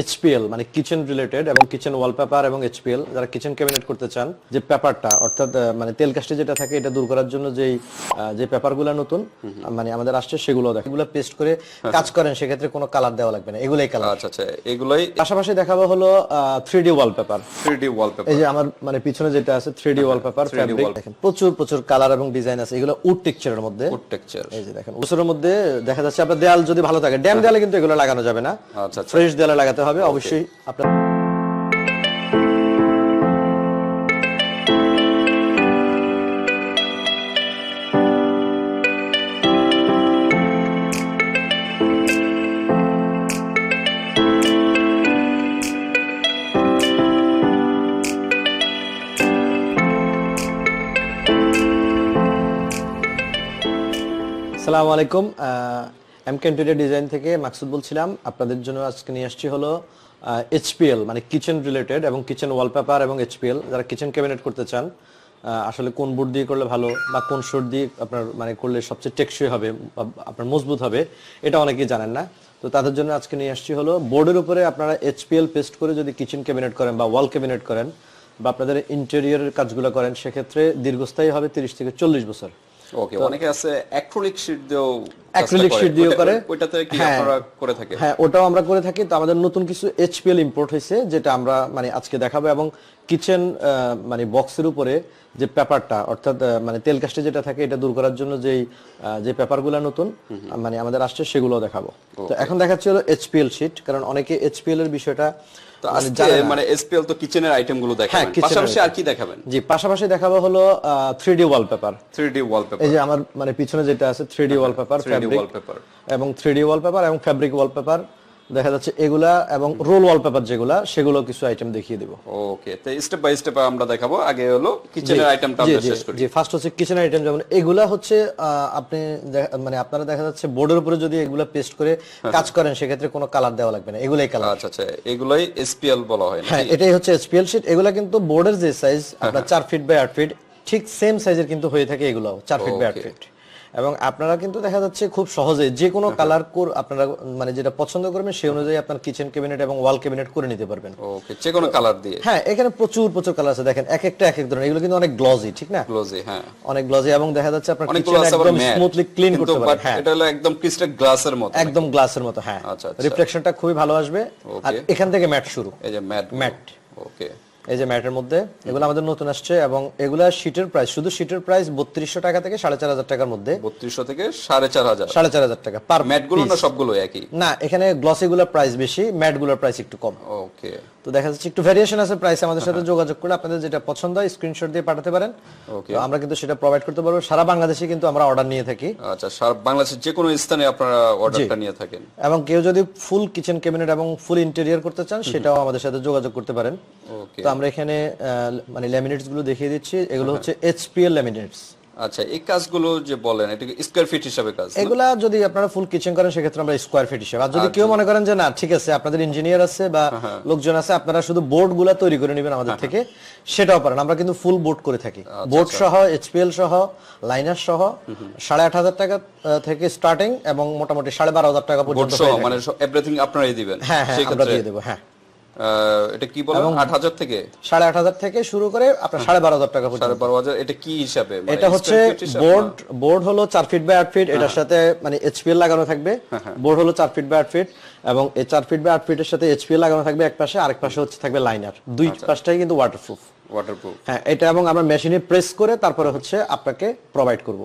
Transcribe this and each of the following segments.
HPL মানে kitchen related এবং kitchen wallpaper এবং এইচপিএল যারা কিচেন ক্যাবিনেট করতে চান যে পেপারটা অর্থাৎ মানে তেল কাস্টে যেটা থাকে এটা দূর করার জন্য যেই যে পেপারগুলো নতুন মানে আমাদের আসছে সেগুলো দেখেন। এগুলো পেস্ট করে কাজ করেন সেক্ষেত্রে কোনো কালার দেওয়া লাগবে না এগুলোই কালার আচ্ছা আচ্ছা এগুলোই পাশাপাশি দেখাবো হলো three D wallpaper three D wallpaper এই যে আমার মানে পিছনে যেটা আছে থ্রি ডি ওয়ালপেপার ফ্যাব্রিক দেখেন প্রচুর প্রচুর কালার এবং ডিজাইন আছে এগুলো উড টেক্সচারের মধ্যে। উড টেক্সচার এই যে দেখেন বছরের মধ্যে দেখা যাচ্ছে আপনার দেয়াল যদি ভালো থাকে ড্যাম দেয়ালে কিন্তু এগুলো লাগানো যাবে না। আচ্ছা আচ্ছা। ফ্রেশ দেয়ালে লাগাতে হবে অবশ্যই আপনার আসসালামু আলাইকুম। এম ক্যান্টিডের ডিজাইন থেকে মাকসুদ বলছিলাম, আপনাদের জন্য আজকে নিয়ে আসছি হলো এইচপিএল মানে কিচেন রিলেটেড এবং কিচেন ওয়ালপেপার এবং এইচপিএল যারা কিচেন ক্যাবিনেট করতে চান আসলে কোন বোর্ড দিয়ে করলে ভালো বা কোন শোট দিয়ে আপনার মানে করলে সবচেয়ে টেকসই হবে আপনার মজবুত হবে, এটা অনেকেই জানেন না। তো তাদের জন্য আজকে নিয়ে আসছি হলো বোর্ডের উপরে আপনারা এইচপিএল পেস্ট করে যদি কিচেন ক্যাবিনেট করেন বা ওয়াল ক্যাবিনেট করেন বা আপনাদের ইন্টেরিয়রের কাজগুলো করেন, সেক্ষেত্রে দীর্ঘস্থায়ী হবে তিরিশ থেকে চল্লিশ বছর। ওকে অনেকে আছে অ্যাক্রিলিক শীট দিয়েও অ্যাক্রিলিক শীট দিয়েও করে। ওইটাতে কি হ্যাঁ। আপনারা করে থাকে হ্যাঁ ওটাও আমরা করে থাকি। তো আমাদের নতুন কিছু এইচপিএল ইম্পোর্ট হয়েছে যেটা আমরা মানে আজকে দেখাবো। এবং কিচেন মানে বক্সের উপরে যে পেপারটা অর্থাৎ মানে তেল কাস্টে যেটা থাকে এটা দূর করার জন্য যেই যে পেপারগুলো নতুন মানে আমাদের আসছে সেগুলো দেখাবো। তো এখন দেখাচ্ছি হলো এইচপিএল শীট কারণ অনেকে এইচপিএল এর বিষয়টা তো মানে আজকে মানে এসপিএল তো কিচেনের আইটেমগুলো দেখাবেন। kitchen পাশাপাশি আর কি দেখাবেন? জি পাশাপাশি দেখাবো হলো ওয়ালপেপার ওয়ালপেপার এই যে আমার মানে পিছনে যেটা আছে ওয়ালপেপার 3D ফ্যাব্রিক wallpaper। এবং থ্রি ডি ওয়ালপেপার এবং ফ্যাব্রিক ওয়ালপেপার দেখা যাচ্ছে এগুলা এবং রোল ওয়ালপেপার যেগুলা সেগুলো কিছু আইটেম দেখিয়ে দিব। ওকে তো স্টেপ বাই স্টেপ আমরা দেখাবো। আগে হলো কিচেনের আইটেমটা আমরা শেষ করি। জি ফার্স্ট হচ্ছে কিচেন আইটেম যেমন এগুলা হচ্ছে আপনি মানে আপনারা দেখা যাচ্ছে বোর্ডের উপরে যদি এগুলা পেস্ট করে কাজ করেন সেক্ষেত্রে কোনো কালার দেওয়া লাগবে না এগুলাই কালার আচ্ছা আচ্ছা এগুলাই এসপিএল বলা হয় হ্যাঁ এটাই হচ্ছে এসপিএল শিট এগুলা কিন্তু বোর্ডের যে সাইজ হ্যাঁ, আপনার চার ফিট বাই আট ফিট ঠিক সেম সাইজের কিন্তু হয়ে থাকে এগুলো চার ফিট বাই আট Okay. ফিট এবং আপনারা কিন্তু দেখা যাচ্ছে খুব সহজে যে কোনো কালার কোর আপনারা মানে যেটা পছন্দ করবেন সেই অনুযায়ী আপনার কিচেন ক্যাবিনেট এবং ওয়াল ক্যাবিনেট করে নিতে পারবেন। ওকে যে কোনো কালার দিয়ে। হ্যাঁ এখানে প্রচুর প্রচুর কালার আছে। দেখেন এক একটা এক এক ধরনের। এগুলো কিন্তু অনেক গ্লজি ঠিক না? ক্লোজে হ্যাঁ। অনেক গ্লজি এবং দেখা যাচ্ছে আপনার কিচেন একদম স্মুথলি ক্লিন করতে পারবেন হ্যাঁ। এটা হলো একদম ক্রিস্টাল গ্লাসের মতো। একদম গ্লাসের মতো হ্যাঁ। আচ্ছা, আচ্ছা। রিফ্লেকশনটা খুবই ভালো আসবে। আর এখান থেকে ম্যাট শুরু। এই যে ম্যাট ম্যাট। ওকে এই যে ম্যাটের মধ্যে এগুলো আমাদের নতুন আসছে এবং এগুলা শীটের প্রাইস শুধু শীটের প্রাইস বত্রিশশো টাকা থেকে সাড়ে চার হাজার টাকার মধ্যে। বত্রিশশো থেকে সাড়ে চার হাজার। সাড়ে চার হাজার টাকা পার ম্যাটগুলো না সবগুলো একই? না এখানে গ্লসি গুলোর প্রাইস বেশি ম্যাটগুলোর প্রাইস একটু কম। ওকে তো দেখা যাচ্ছে একটু ভ্যারিয়েশন আছে প্রাইস আমাদের সাথে যোগাযোগ করে আপনাদের যেটা পছন্দ হয় স্ক্রিনশট দিয়ে পাঠাতে পারেন. আমরা কিন্তু সেটা প্রোভাইড করতে পারব। সারা বাংলাদেশে কিন্তু আমরা অর্ডার নিয়ে থাকি। আচ্ছা সারা বাংলাদেশের যে কোনো স্থানে আপনারা অর্ডারটা নিয়ে থাকেন। এবং কেউ যদি ফুল কিচেন ক্যাবিনেট এবং ফুল ইন্টেরিয়র করতে চান সেটাও আমাদের সাথে যোগাযোগ করতে পারেন। তো আমরা এখানে মানে ল্যামিনেটসগুলো দেখিয়ে দিচ্ছি। এগুলো হচ্ছে এইচপিএল ল্যামিনেটস আচ্ছা এই কাজগুলো যে বলেন এটা স্কোয়ার ফিট হিসাবে কাজ? এগুলা যদি আপনারা ফুল কিচেন করেন সেক্ষেত্রে আমরা স্কোয়ার ফিট হিসেবে। আর যদি কেউ মনে করেন যে না ঠিক আছে আপনাদের ইঞ্জিনিয়ার আছে বা লোকজন আছে আপনারা শুধু বোর্ডগুলা তৈরি করে নেবেন আমাদের থেকে সেটাও পারেন। আমরা কিন্তু ফুল বোর্ড করে থাকি। বোর্ড সহ এইচপিএল সহ লাইনার সহ সাড়ে আট হাজার টাকা থেকে স্টার্টিং এবং মোটামুটি সাড়ে বারো হাজার টাকা পর্যন্ত হয়ে। মানে এভরিথিং আপনারাই দিবেন। হ্যাঁ হ্যাঁ আমরা দিয়ে দেবো হ্যাঁ। এটা কি বলেন আট হাজার থেকে? সাড়ে আট হাজার থেকে শুরু করে আপনার সাড়ে বারো হাজার টাকা সাড়ে বারো হাজার এটা কি হিসাবে? মানে এটা হচ্ছে? বোর্ড বোর্ড হলো চার ফিট বাই আট ফিট এটার সাথে মানে এইচপিএল লাগানো থাকবে। বোর্ড হলো চার ফিট বাই আট ফিট এবং এই চার ফিট বাই আট ফিটের সাথে এইচপিএল লাগানো থাকবে এক পাশে আরেক পাশে হচ্ছে থাকবে লাইনার দুই পাশটাই কিন্তু ওয়াটারপ্রুফ ওয়াটারপ্রুফ হ্যাঁ এটা এবং আমরা মেশিনে প্রেস করে তারপরে হচ্ছে আপনাকে প্রোভাইড করব।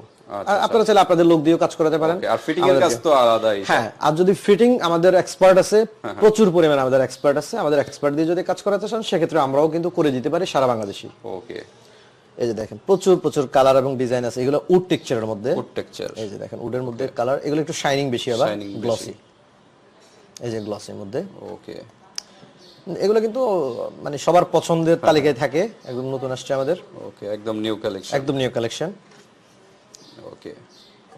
আপনারা চাইলে আপনাদের লোক দিয়েও কাজ করাতে পারেন। আর ফিটিং এর কাজ তো আলাদাই হ্যাঁ আর যদি ফিটিং আমাদের এক্সপার্ট আছে হ্যাঁ, প্রচুর পরিমাণে আমাদের এক্সপার্ট আছে। আমাদের এক্সপার্ট দিয়ে যদি কাজ করাতে চান সেক্ষেত্রে আমরাও কিন্তু করে দিতে পারি সারা বাংলাদেশি ওকে এই যে দেখেন প্রচুর প্রচুর কালার এবং ডিজাইন আছে। এগুলো উড টেক্সচারের মধ্যে। উড টেক্সচার এই যে দেখেন উডের মধ্যে কালার এগুলো একটু শাইনিং বেশি আবার গ্লসি এই যে গ্লসির মধ্যে। ওকে এগুলো কিন্তু মানে সবার পছন্দের তালিকায় থাকে। একদম নতুন আসছে আমাদের। ওকে একদম নিউ কালেকশন একদম নিউ কালেকশন ওকে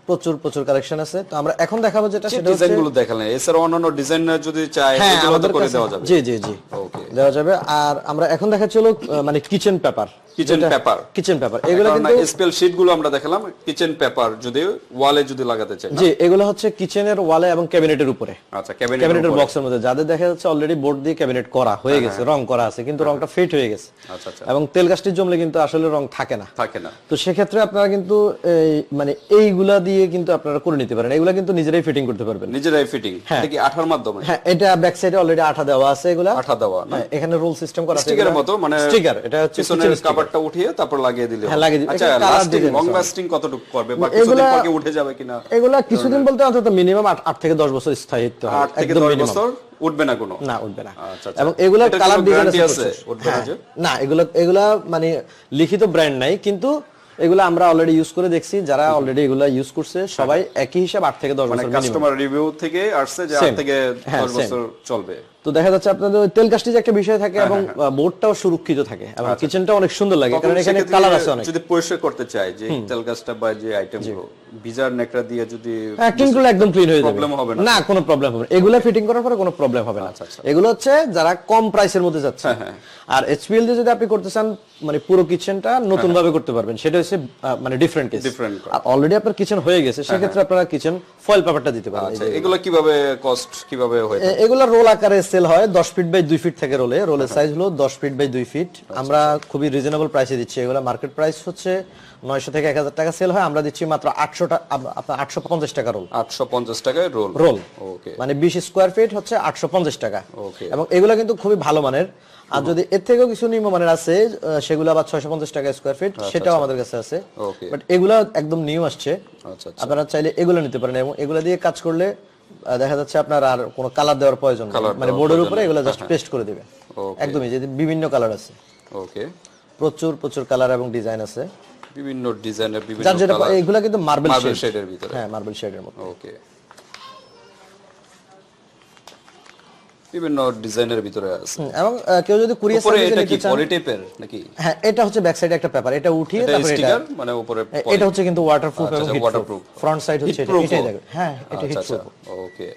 প্রচুর প্রচুর কালেকশন আছে। তো আমরা এখন দেখাবো যেটা সেটা ডিজাইন হচ্ছে গুলো দেখালেন। এছাড়া অন্যান্য ডিজাইন যদি চাই হ্যাঁ এগুলো তো করে দেওয়া যাবে। জি জি জি। ওকে দেওয়া যাবে। আর আমরা এখন দেখাচ্ছি হলো মানে kitchen paper kitchen paper kitchen paper এগুলো কিন্তু স্পেল শিটগুলো আমরা দেখালাম কিচেন পেপার যদি ওয়ালে যদি লাগাতে চাই জি এগুলো হচ্ছে কিচেনের ওয়ালে এবং ক্যাবিনেটের উপরে। আচ্ছা ক্যাবিনেট ক্যাবিনেটের বক্সের মধ্যে। যাদের দেখা যাচ্ছে অলরেডি বোর্ড দিয়ে ক্যাবিনেট করা হয়ে গেছে রং করা আছে কিন্তু রংটা ফেট হয়ে গেছে। আচ্ছা আচ্ছা। এবং তেল গাছটি জমলে কিন্তু আসলে রং থাকে না। থাকে না। তো সেক্ষেত্রে আপনারা কিন্তু এই মানে এইগুলা দিয়ে কিন্তু আপনারা করে নিতে পারেন। এগুলা কিন্তু নিজেরাই ফিটিং করতে পারবেন। নিজেরাই ফিটিং এটা কি আঠার মাধ্যমে? হ্যাঁ এটা ব্যাক সাইডে অলরেডি আঠা দেওয়া আছে এগুলা। আঠা দেওয়া না? হ্যাঁ, এখানে রোল সিস্টেম করা আছে স্টিকারের মতো মানে স্টিকার এটা হচ্ছে পিছনের কাভারটা উঠিয়ে তারপর লাগিয়ে দিলে হ্যাঁ, লাগিয়ে দিলে। আচ্ছা লাস্টিং লং লাস্টিং কতটুকু করবে বা কিছুদিন পর উঠে যাবে কিনা? এগুলা কিছুদিন বলতে অন্তত মিনিমাম আট থেকে দশ বছর স্থায়িত্ব হয়। থেকে। বছর উঠবে না কোনো? না উঠবে না। আচ্ছা, আচ্ছা। এবং এগুলা কালার ডিজাইন আছে? উঠবে না এগুলা এগুলা মানে লিখিত ব্র্যান্ড নাই কিন্তু এগুলা আমরা অলরেডি ইউজ করে দেখছি যারা অলরেডি এগুলো ইউজ করছে সবাই একই হিসাব আট থেকে দশ মানে বছর minimum। কাস্টমার রিভিউ থেকে আসছে যে আট থেকে হ্যাঁ, দশ same. বছর চলবে তো দেখা যাচ্ছে আপনাদের ওই তেল কাজটি যে একটা বিষয় থাকে এবং বোর্ডটাও সুরক্ষিত থাকে এবং কিচেনটা অনেক সুন্দর লাগে আচ্ছা। কারণ এখানে কালার আছে অনেক। যদি পরিষ্কার করতে চাই যে তেল গাছটা বা যে আইটেমগুলো বিজার নেকড়া দিয়ে যদি হ্যাঁ ক্লিন করলে একদম ক্লিন হয়ে যাবে। প্রবলেম হবে না। না কোনো প্রবলেম হবে না। এগুলো ফিটিং করার পরে কোনো প্রবলেম হবে না। আচ্ছা, আচ্ছা। এগুলো হচ্ছে যারা কম প্রাইসের মধ্যে যাচ্ছে। হ্যাঁ, আর এইচপিএল দিয়ে যদি আপনি করতে চান মানে পুরো কিচেনটা নতুন ভাবে করতে পারবেন। সেটা হচ্ছে মানে ডিফারেন্ট কেস আর অলরেডি আপনার কিচেন হয়ে গেছে সেক্ষেত্রে আপনারা কিচেন ফয়েল পেপারটা দিতে পারেন। আচ্ছা এগুলো কীভাবে কস্ট কীভাবে হয়ে এগুলো রোল আকারে সেল হয় দশ ফিট বাই দুই ফিট থেকে রোলে। রোলের সাইজ হলো দশ ফিট বাই দুই ফিট। আমরা খুবই রিজনেবল প্রাইসে দিচ্ছি। এগুলো মার্কেট প্রাইস হচ্ছে নয়শো থেকে এক হাজার টাকা সেল হয়। আমরা দিচ্ছি মাত্র আটশো টাকা আপনার আটশো পঞ্চাশ টাকা রোল আটশো পঞ্চাশ টাকায় রোল রোল ওকে মানে বিশ স্কোয়ার ফিট হচ্ছে আটশো পঞ্চাশ টাকা। Okay. এবং এগুলো কিন্তু খুবই ভালো মানের। আর যদি এর থেকেও কিছু নিম্নমানের আছে সেগুলো আবার ছয়শো পঞ্চাশ টাকা স্কোয়ার ফিট সেটাও আমাদের কাছে আছে। বাট এগুলো একদম নিউ আসছে। আচ্ছা আচ্ছা। আপনারা চাইলে এগুলো নিতে পারেন এবং এগুলো দিয়ে কাজ করলে দেখা যাচ্ছে আপনার আর কোনো কালার দেওয়ার প্রয়োজন নেই। মানে বোর্ডের উপরে। এগুলো জাস্ট পেস্ট করে দিবে একদমই যে বিভিন্ন কালার আছে। ওকে প্রচুর প্রচুর কালার এবং ডিজাইন আছে। বিভিন্ন ডিজাইনের বিভিন্ন কালার এগুলো কিন্তু মার্বেল মার্বেল শেডের ভিতরে। হ্যাঁ মার্বেল শেডের মতো ওকে বিভিন্ন ডিজাইনের ভিতরে আছে। এবং কেউ যদি কুরিয়ার সার্ভিসে এটা কি চান নাকি? হ্যাঁ এটা হচ্ছে ব্যাক সাইডে একটা পেপার। এটা উঠিয়ে তারপরে এটা স্টিকার মানে উপরে এটা হচ্ছে কিন্তু ওয়াটারপ্রুফ আচ্ছা, এবং waterproof। ফ্রন্ট সাইড হচ্ছে এটা এটাই দেখো। হ্যাঁ এটা আচ্ছা হিটপ্রুফ ওকে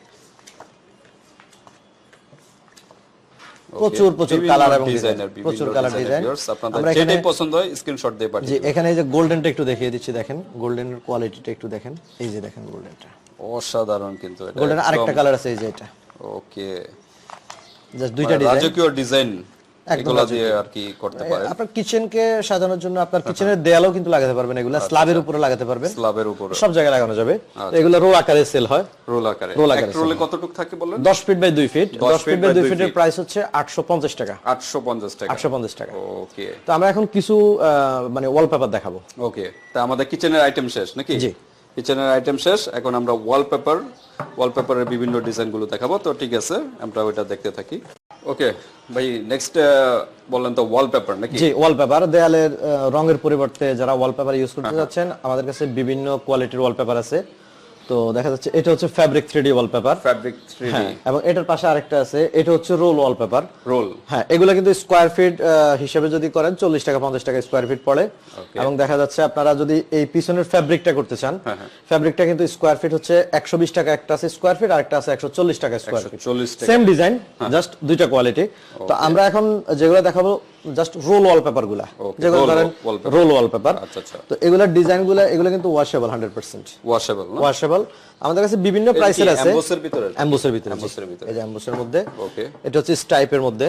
প্রচুর প্রচুর কালার এবং ডিজাইন ডিজাইনের প্রচুর কালার ডিজাইন আপনাদের আমরা যেটাই পছন্দ হয় স্ক্রিনশট দিয়ে পাঠিয়ে এখানে এই যে গোল্ডেনটা একটু দেখিয়ে দিচ্ছি দেখেন। গোল্ডেনের কোয়ালিটিটা একটু দেখেন। এই যে দেখেন গোল্ডেনটা অসাধারণ কিন্তু এটা গোল্ডেন আরেকটা কালার আছে এই যে এটা। ওকে জাস্ট দুইটা ডিজাইন রাজকীয় ডিজাইন একদম দিয়ে আর কি করতে পারে আপনার কিচেনকে সাজানোর জন্য আপনার কিচেনের দেয়ালও কিন্তু লাগাতে পারবেন এগুলা স্ল্যাবের উপরে লাগাতে পারবেন। স্ল্যাবের উপরে সব জায়গায় লাগানো যাবে। এগুলো রো আকারে সেল হয়। রোল আকারে। Roll আকারে রোলে কতটুকু থাকে ফিট বাই ফিট দশ ফিট বাই ফিটের প্রাইস হচ্ছে আটশো পঞ্চাশ টাকা। 850 টাকা। আটশো পঞ্চাশ টাকা। ওকে। তো আমরা এখন কিছু মানে ওয়ালপেপার দেখাবো। ওকে। তা আমাদের কিচেনের আইটেম শেষ নাকি? জি। কিচেনের আইটেম শেষ। এখন আমরা ওয়ালপেপার ওয়ালপেপারের বিভিন্ন ডিজাইনগুলো দেখাবো। তো ঠিক আছে আমরা ওইটা দেখতে থাকি। ওকে ভাই নেক্সট বললেন তো ওয়ালপেপার নাকি? জি ওয়ালপেপার দেয়ালের রঙের পরিবর্তে যারা ওয়ালপেপার ইউজ করতে যাচ্ছেন আমাদের কাছে বিভিন্ন কোয়ালিটির ওয়ালপেপার আছে। তো দেখা যাচ্ছে এটা হচ্ছে fabric three wallpaper fabric 3D হ্যাঁ এবং এটার পাশে আরেকটা আছে এটা হচ্ছে রোল ওয়ালপেপার রোল হ্যাঁ এগুলো কিন্তু স্কোয়ার ফিট হিসেবে যদি করেন চল্লিশ টাকা পঞ্চাশ টাকা স্কোয়ার ফিট পড়ে। এবং দেখা যাচ্ছে আপনারা যদি এই পিছনের ফ্যাব্রিকটা করতে চান হ্যাঁ, ফ্যাব্রিকটা কিন্তু স্কোয়ার ফিট হচ্ছে একশো বিশ টাকা একটা আছে স্কোয়ার ফিট আর একটা আছে একশো চল্লিশ টাকা square feet 140 same design just দুইটা কোয়ালিটি তো আমরা এখন যেগুলো দেখাবো জাস্ট রোল ওয়াল পেপারগুলা যেগুলো ধরেন। রোল ওয়ালপেপার আচ্ছা আচ্ছা। তো এগুলা ডিজাইনগুলা এগুলো কিন্তু ওয়াশেবল হান্ড্রেড পার্সেন্ট ওয়াশেবল না? ওয়াশেবল আমাদের কাছে বিভিন্ন প্রাইসের আছে। এমবোসের ভিতরে? অ্যাম্বুসের ভিতরে এম্বুসের ভিতরে। এই যে অ্যাম্বুসের মধ্যে। ওকে এটা হচ্ছে স্টাইপের মধ্যে।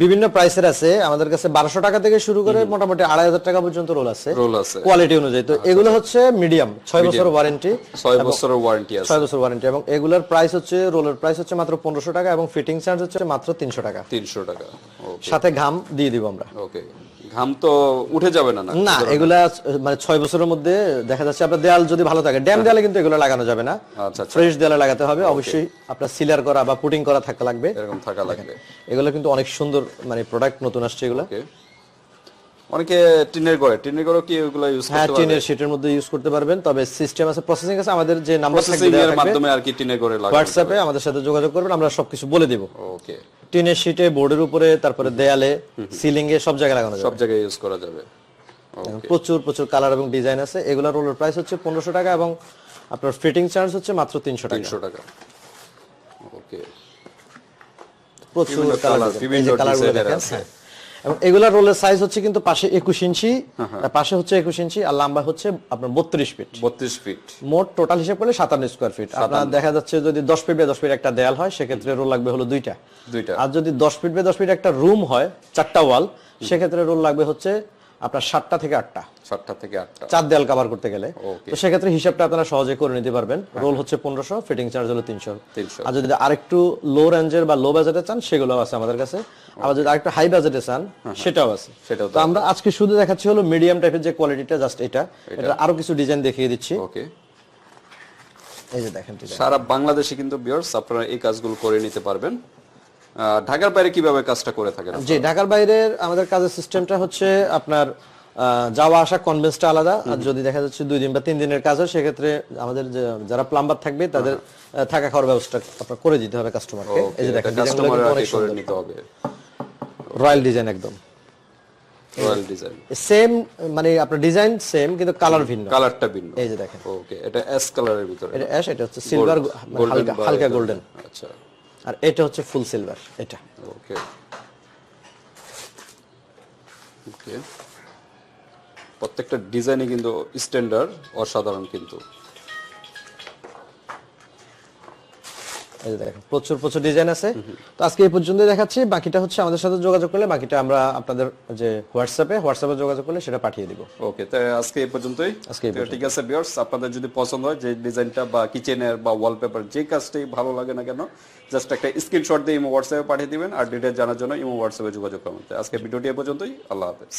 বিভিন্ন প্রাইসের আছে। আমাদের কাছে বারোশো টাকা থেকে শুরু করে মোটামুটি আড়াই হাজার টাকা পর্যন্ত রোল আছে। রোল আছে। কোয়ালিটি অনুযায়ী। তো এগুলো হচ্ছে মিডিয়াম ছয় বছর ওয়ারেন্টি ছয় বছর ওয়ারেন্টি আছে। ছয় বছর ওয়ারেন্টি এবং এগুলোর প্রাইস হচ্ছে রোলের প্রাইস হচ্ছে মাত্র পনেরোশো টাকা এবং ফিটিং চার্জ হচ্ছে মাত্র তিনশো টাকা। তিনশো টাকা। সাথে ঘাম দিয়ে দিব আমরা। ওকে ঘাম তো উঠে যাবে না না এগুলা মানে ছয় বছরের মধ্যে দেখা যাচ্ছে আপনার দেয়াল যদি ভালো থাকে ড্যাম দেয়ালে কিন্তু এগুলো লাগানো যাবে না। আচ্ছা আচ্ছা। ফ্রেশ দেয়ালে লাগাতে হবে অবশ্যই আপনার সিলার করা বা পুটিং করা থাকা লাগবে। এরকম থাকা লাগবে। এগুলো কিন্তু অনেক সুন্দর মানে প্রোডাক্ট নতুন আসছে এগুলো। অনেকে টিনের ঘরে টিনের ঘরে কি ওগুলো ইউজ হ্যাঁ করতে পারবে? টিনের শিটের মধ্যে ইউজ করতে পারবেন। তবে সিস্টেম আছে প্রসেসিং আছে আমাদের যে নাম্বার থাকবে এর মাধ্যমে আর কি টিনের ঘরে লাগানো হোয়াটসঅ্যাপে আমাদের সাথে যোগাযোগ করবেন আমরা সবকিছু বলে দিব। ওকে টিনের শিটে বোর্ডের উপরে তারপরে দেয়ালে সিলিং এ সব জায়গায় লাগানো যাবে। সব জায়গায় ইউজ করা যাবে। প্রচুর প্রচুর কালার এবং ডিজাইন আছে। এগুলোর রোলের প্রাইস হচ্ছে পনেরোশো টাকা এবং আপনার ফিটিং চার্জ হচ্ছে মাত্র তিনশো টাকা। তিনশো টাকা। ওকে প্রচুর কালার বিভিন্ন কালার হ্যাঁ। এবং এগুলা রোলের সাইজ হচ্ছে কিন্তু পাশে একুশ ইঞ্চি হ্যাঁ, পাশে হচ্ছে একুশ ইঞ্চি আর লম্বা হচ্ছে আপনার বত্রিশ ফিট বত্রিশ ফিট মোট টোটাল হিসাব করলে সাতান্ন স্কোয়ার ফিট আপনার দেখা যাচ্ছে যদি দশ ফিট বে দশ ফিট একটা দেয়াল হয় সেক্ষেত্রে রোল লাগবে হলো দুইটা। দুইটা। আর যদি দশ ফিট বে দশ ফিট একটা রুম হয় চারটা ওয়াল সেক্ষেত্রে রোল লাগবে হচ্ছে আপনার সাতটা থেকে আটটা। সাতটা থেকে আটটা। চার দেয়াল কভার করতে গেলে। তো সেক্ষেত্রে হিসাবটা আপনারা সহজে করে নিতে পারবেন। রোল হচ্ছে পনেরোশো ফিটিং চার্জ হলো তিনশো। 300 আর যদি আরেকটু লো রেঞ্জের বা লো বাজেটে চান সেগুলো আছে আমাদের কাছে। আবার যদি আরেকটু হাই বাজেটে চান সেটাও আছে। সেটাও তো আমরা আজকে শুধু দেখাচ্ছি হলো মিডিয়াম টাইপের যে কোয়ালিটিটা জাস্ট এটা। এটা। আরও কিছু ডিজাইন দেখিয়ে দিচ্ছি। ওকে এই যে দেখেন সারা বাংলাদেশে কিন্তু বিয়ার্স আপনারা এই কাজগুলো করে নিতে পারবেন। ঢাকার বাইরে কীভাবে কাজটা করে থাকেন জি ঢাকার বাইরের আমাদের কাজের সিস্টেমটা হচ্ছে আপনার যাওয়া আসা কনভেন্সটা আলাদা। আর যদি দেখা যাচ্ছে দুই দিন বা তিন দিনের কাজ হয় সেক্ষেত্রে আমাদের যারা প্লাম্বার থাকবে তাদের থাকা খাওয়ার ব্যবস্থা আপনার করে দিতে হবে কাস্টমারকে এই যে দেখেন নিতে হবে। রয়্যাল ডিজাইন একদম। রয়্যাল ডিজাইন সেম মানে আপনার ডিজাইন সেম কিন্তু কালার ভিন্ন। কালারটা ভিন্ন। এই যে দেখেন। ওকে এটা এস কালারের ভিতরে। এটা অ্যাশ এটা হচ্ছে সিলভার Golden হালকা হালকা গোল্ডেন আচ্ছা। আর এটা হচ্ছে ফুল সিলভার এটা। ওকে ওকে প্রত্যেকটা ডিজাইনই কিন্তু স্ট্যান্ডার্ড অসাধারণ কিন্তু। এই দেখেন প্রচুর প্রচুর ডিজাইন আছে। তো আজকে এই পর্যন্তই দেখাচ্ছি। বাকিটা হচ্ছে আমাদের সাথে যোগাযোগ করলে বাকিটা আমরা আপনাদের যে হোয়াটসঅ্যাপে হোয়াটসঅ্যাপে যোগাযোগ করলে সেটা পাঠিয়ে দিব। ওকে তাই আজকে এই পর্যন্তই। আজকে ঠিক আছে ভিউয়ার্স আপনাদের যদি পছন্দ হয় যে ডিজাইনটা বা কিচেনের বা ওয়ালপেপার যে কাজটাই ভালো লাগে না কেন জাস্ট একটা স্ক্রিনশট দিয়ে ইমো হোয়াটসঅ্যাপে পাঠিয়ে দিবেন। আর ডিটেল জানার জন্য ইমো হোয়াটসঅ্যাপে যোগাযোগ করবেন আজকে ভিডিওটি এ পর্যন্তই। আল্লাহ হাফেজ।